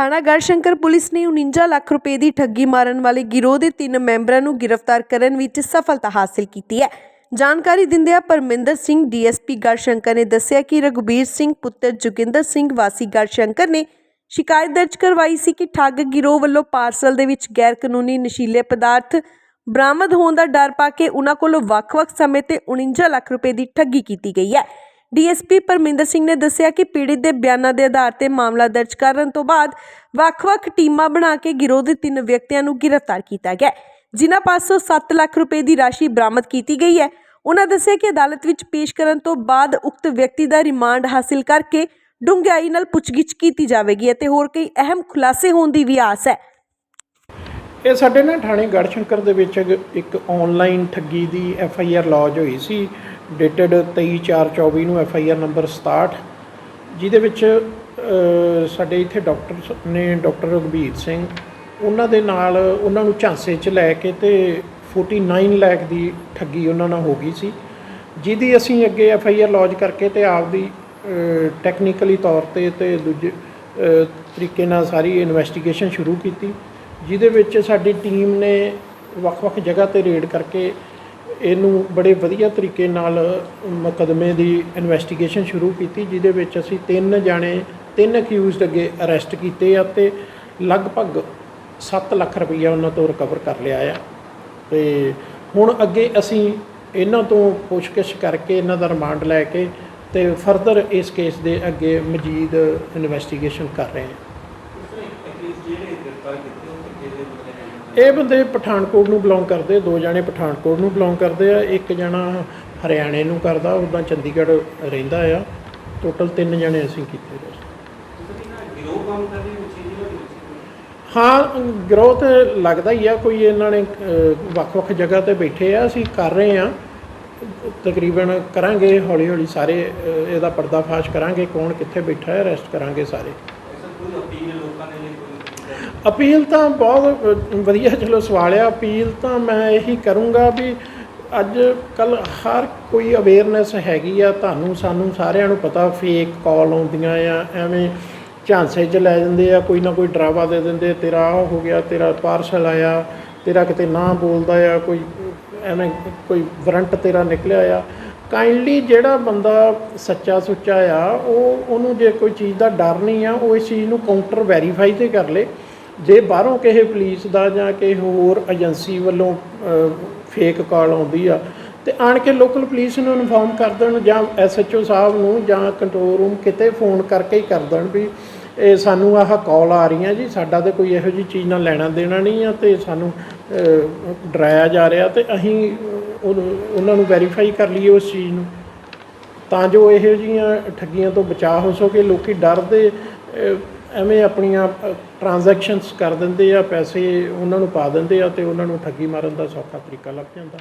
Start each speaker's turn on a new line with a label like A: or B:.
A: ਥਾਣਾ ਗੜਸ਼ੰਕਰ ਪੁਲਿਸ ਨੇ 49 ਲੱਖ ਰੁਪਏ ਦੀ ਠੱਗੀ ਮਾਰਨ ਵਾਲੇ ਗਿਰੋਹ ਦੇ ਤਿੰਨ ਮੈਂਬਰਾਂ ਨੂੰ ਗ੍ਰਿਫਤਾਰ ਕਰਨ ਵਿੱਚ ਸਫਲਤਾ ਹਾਸਲ ਕੀਤੀ ਹੈ। ਜਾਣਕਾਰੀ ਦਿੰਦਿਆਂ ਪਰਮਿੰਦਰ ਸਿੰਘ, ਡੀਐਸਪੀ ਗੜਸ਼ੰਕਰ ਨੇ ਦੱਸਿਆ ਕਿ ਰਘੁਬੀਰ ਸਿੰਘ, ਪੁੱਤਰ ਜੋਗਿੰਦਰ ਸਿੰਘ, ਵਾਸੀ ਗੜਸ਼ੰਕਰ ਨੇ ਸ਼ਿਕਾਇਤ ਦਰਜ ਕਰਵਾਈ ਸੀ ਕਿ ਠੱਗ ਗਿਰੋਹ ਵੱਲੋਂ ਪਾਰਸਲ ਦੇ ਵਿੱਚ ਗੈਰ ਕਾਨੂੰਨੀ ਨਸ਼ੀਲੇ ਪਦਾਰਥ ਬਰਾਮਦ ਹੋਣ ਦਾ ਡਰ ਪਾ ਕੇ ਉਹਨਾਂ ਕੋਲੋਂ ਵੱਖ-ਵੱਖ ਸਮੇਂ ਤੇ 49 ਲੱਖ ਰੁਪਏ ਦੀ ਠੱਗੀ ਕੀਤੀ ਗਈ ਹੈ। ਡੀਐਸਪੀ ਪਰਮਿੰਦਰ ਸਿੰਘ ਨੇ ਦੱਸਿਆ ਕਿ ਪੀੜਿਤ ਦੇ ਬਿਆਨਾਂ ਦੇ ਆਧਾਰ ਤੇ ਮਾਮਲਾ ਦਰਜ ਕਰਨ ਤੋਂ ਬਾਅਦ ਵੱਖ-ਵੱਖ ਟੀਮਾਂ ਬਣਾ ਕੇ ਗਿਰੋਹ ਦੇ ਤਿੰਨ ਵਿਅਕਤੀਆਂ ਨੂੰ ਗ੍ਰਿਫਤਾਰ ਕੀਤਾ ਗਿਆ ਜਿਨ੍ਹਾਂ ਪਾਸੋਂ 7 ਲੱਖ ਰੁਪਏ ਦੀ ਰਾਸ਼ੀ ਬਰਾਮਦ ਕੀਤੀ ਗਈ ਹੈ। ਉਹਨਾਂ ਦੱਸਿਆ ਕਿ ਅਦਾਲਤ ਵਿੱਚ ਪੇਸ਼ ਕਰਨ ਤੋਂ ਬਾਅਦ ਉਕਤ ਵਿਅਕਤੀ ਦਾ ਰਿਮਾਂਡ ਹਾਸਿਲ ਕਰਕੇ ਡੂੰਘਾਈ ਨਾਲ ਪੁੱਛਗਿੱਛ ਕੀਤੀ ਜਾਵੇਗੀ ਅਤੇ ਹੋਰ ਕਈ ਅਹਿਮ ਖੁਲਾਸੇ ਹੋਣ ਦੀ ਵੀ ਆਸ ਹੈ।
B: ਇਹ ਸਾਡੇ ਨਾ ਥਾਣੇ ਗੜਸ਼ੰਕਰ ਦੇ ਵਿੱਚ ਇੱਕ ਆਨਲਾਈਨ ਠੱਗੀ ਦੀ ਐਫ ਆਈ ਆਰ ਲੌਜ ਹੋਈ ਸੀ। ਡੇਟਡ 23/4/24 ਨੂੰ ਐਫ ਆਈ ਆਰ ਨੰਬਰ 67 ਜਿਹਦੇ ਵਿੱਚ ਸਾਡੇ ਇੱਥੇ ਡਾਕਟਰ ਨੇ ਡਾਕਟਰ ਰਘਬੀਰ ਸਿੰਘ, ਉਹਨਾਂ ਦੇ ਨਾਲ ਉਹਨਾਂ ਨੂੰ ਝਾਂਸੇ 'ਚ ਲੈ ਕੇ ਤੇ 49 ਲੱਖ ਦੀ ਠੱਗੀ ਉਹਨਾਂ ਨਾਲ ਹੋ ਗਈ ਸੀ, ਜਿਹਦੀ ਅਸੀਂ ਅੱਗੇ ਐਫ ਆਈ ਆਰ ਲੌਜ ਕਰਕੇ ਤੇ ਆਪਦੀ ਟੈਕਨੀਕਲੀ ਤੌਰ ਤੇ ਤੇ ਦੂਜੇ ਤਰੀਕੇ ਨਾਲ ਸਾਰੀ ਇਨਵੈਸਟੀਗੇਸ਼ਨ ਸ਼ੁਰੂ ਕੀਤੀ, ਜਿਹਦੇ ਵਿੱਚ ਸਾਡੀ ਟੀਮ ਨੇ ਵੱਖ-ਵੱਖ ਜਗ੍ਹਾ ਤੇ ਰੇਡ ਕਰਕੇ ਇਹਨੂੰ ਬੜੇ ਵਧੀਆ ਤਰੀਕੇ ਨਾਲ ਮੁਕੱਦਮੇ ਦੀ ਇਨਵੈਸਟੀਗੇਸ਼ਨ ਸ਼ੁਰੂ ਕੀਤੀ, ਜਿਹਦੇ ਵਿੱਚ ਅਸੀਂ ਤਿੰਨ ਜਾਣੇ, ਤਿੰਨ ਅਕਿਊਜ਼ਡ ਅੱਗੇ ਅਰੈਸਟ ਕੀਤੇ ਆ ਤੇ ਲਗਭਗ 7 ਲੱਖ ਰੁਪਈਆ ਉਹਨਾਂ ਤੋਂ ਰਿਕਵਰ ਕਰ ਲਿਆ ਆ। ਤੇ ਹੁਣ ਅੱਗੇ ਅਸੀਂ ਇਹਨਾਂ ਤੋਂ ਪੁੱਛਗਿੱਛ ਕਰਕੇ ਇਹਨਾਂ ਦਾ ਰਿਮਾਂਡ ਲੈ ਕੇ ਤੇ ਫਰਦਰ ਇਸ ਕੇਸ ਦੇ ਅੱਗੇ ਮਜ਼ੀਦ ਇਨਵੈਸਟੀਗੇਸ਼ਨ ਕਰ ਰਹੇ ਹਾਂ। ਇਹ ਬੰਦੇ ਪਠਾਨਕੋਟ ਨੂੰ ਬਿਲੋਂਗ ਕਰਦੇ ਦੋ ਜਣੇ ਪਠਾਨਕੋਟ ਨੂੰ ਬਿਲੋਂਗ ਕਰਦੇ ਆ, ਇੱਕ ਜਣਾ ਹਰਿਆਣੇ ਨੂੰ ਕਰਦਾ, ਉੱਦਾਂ ਚੰਡੀਗੜ੍ਹ ਰਹਿੰਦਾ ਆ। ਟੋਟਲ ਤਿੰਨ ਜਣੇ ਅਸੀਂ ਕੀਤੇ ਨੇ ਹਾਂ ਗਰੋਥ ਲੱਗਦਾ ਹੀ ਆ, ਕੋਈ ਇਹਨਾਂ ਨੇ ਵੱਖ-ਵੱਖ ਜਗ੍ਹਾ ਤੇ ਬੈਠੇ ਆ, ਅਸੀਂ ਕਰ ਰਹੇ ਆ। ਤਕਰੀਬਨ ਕਰਾਂਗੇ ਹੌਲੀ-ਹੌਲੀ ਸਾਰੇ ਇਹਦਾ ਪਰਦਾਫਾਸ਼ ਕਰਾਂਗੇ, ਕੌਣ ਕਿੱਥੇ ਬੈਠਾ ਹੈ ਅਰੈਸਟ ਕਰਾਂਗੇ ਸਾਰੇ। ਅਪੀਲ ਤਾਂ ਬਹੁਤ ਵਧੀਆ ਚਲੋ ਸਵਾਲ ਆ, ਅਪੀਲ ਤਾਂ ਮੈਂ ਇਹੀ ਕਰੂੰਗਾ ਵੀ ਅੱਜ ਕੱਲ ਹਰ ਕੋਈ ਅਵੇਅਰਨੈਸ ਹੈਗੀ ਆ, ਤੁਹਾਨੂੰ, ਸਾਨੂੰ ਸਾਰਿਆਂ ਨੂੰ ਪਤਾ ਫੇਕ ਕਾਲ ਆਉਂਦੀਆਂ ਆ, ਐਵੇਂ ਝਾਂਸੇ 'ਚ ਲੈ ਜਾਂਦੇ ਆ, ਕੋਈ ਨਾ ਕੋਈ ਡਰਾਵਾ ਦੇ ਦਿੰਦੇ, ਤੇਰਾ ਆਹ ਹੋ ਗਿਆ, ਤੇਰਾ ਪਾਰਸਲ ਆਇਆ, ਤੇਰਾ ਕਿਤੇ ਨਾ ਬੋਲਦਾ ਆ, ਕੋਈ ਐਵੇਂ ਕੋਈ ਵਾਰੰਟ ਤੇਰਾ ਨਿਕਲਿਆ ਆ। ਕਾਈਂਡਲੀ ਜਿਹੜਾ ਬੰਦਾ ਸੱਚਾ ਸੁੱਚਾ ਆ, ਉਹ ਉਹਨੂੰ ਜੇ ਕੋਈ ਚੀਜ਼ ਦਾ ਡਰ ਨਹੀਂ ਆ, ਉਹ ਇਸ ਚੀਜ਼ ਨੂੰ ਕਾਊਂਟਰ ਵੈਰੀਫਾਈ ਤੇ ਕਰ ਲੇ। ਜੇ ਬਾਹਰੋਂ ਕਿਸੇ ਪੁਲਿਸ ਦਾ ਜਾਂ ਕਿਸੇ ਹੋਰ ਏਜੰਸੀ ਵੱਲੋਂ ਫੇਕ ਕਾਲ ਆਉਂਦੀ ਆ, ਤੇ ਆਣ ਕੇ ਲੋਕਲ ਪੁਲਿਸ ਨੂੰ ਇਨਫੋਰਮ ਕਰ ਦੇਣ ਜਾਂ ਐਸਐਚਓ ਸਾਹਿਬ ਨੂੰ ਜਾਂ ਕੰਟਰੋਲ ਰੂਮ ਕਿਤੇ ਫੋਨ ਕਰਕੇ ਹੀ ਕਰ ਦੇਣ ਵੀ ਇਹ ਸਾਨੂੰ ਆਹ ਕਾਲ ਆ ਰਹੀਆਂ ਜੀ, ਸਾਡਾ ਤੇ ਕੋਈ ਇਹੋ ਜੀ ਚੀਜ਼ ਨਾਲ ਲੈਣਾ ਦੇਣਾ ਨਹੀਂ ਆ ਤੇ ਸਾਨੂੰ ਡਰਾਇਆ ਜਾ ਰਿਹਾ ਤੇ ਅਸੀਂ ਉਹਨੂੰ- ਉਹਨਾਂ ਨੂੰ ਵੈਰੀਫਾਈ ਕਰ ਲਈਏ ਉਸ ਚੀਜ਼ ਨੂੰ। ਤਾਂ ਜੋ ਇਹੋ ਜਿਹੀਆਂ ਠੱਗੀਆਂ ਤੋਂ ਬਚਾਅ ਹੋ ਸਕੇ, ਲੋਕੀ ਡਰਦੇ ਐਵੇਂ ਆਪਣੀਆਂ ਟ੍ਰਾਂਜੈਕਸ਼ਨਸ ਕਰ ਦਿੰਦੇ ਆ, ਪੈਸੇ ਉਹਨਾਂ ਨੂੰ ਪਾ ਦਿੰਦੇ ਆ ਤੇ ਉਹਨਾਂ ਨੂੰ ਠੱਗੀ ਮਾਰਨ ਦਾ ਸੌਖਾ ਤਰੀਕਾ ਲੱਭ ਜਾਂਦਾ।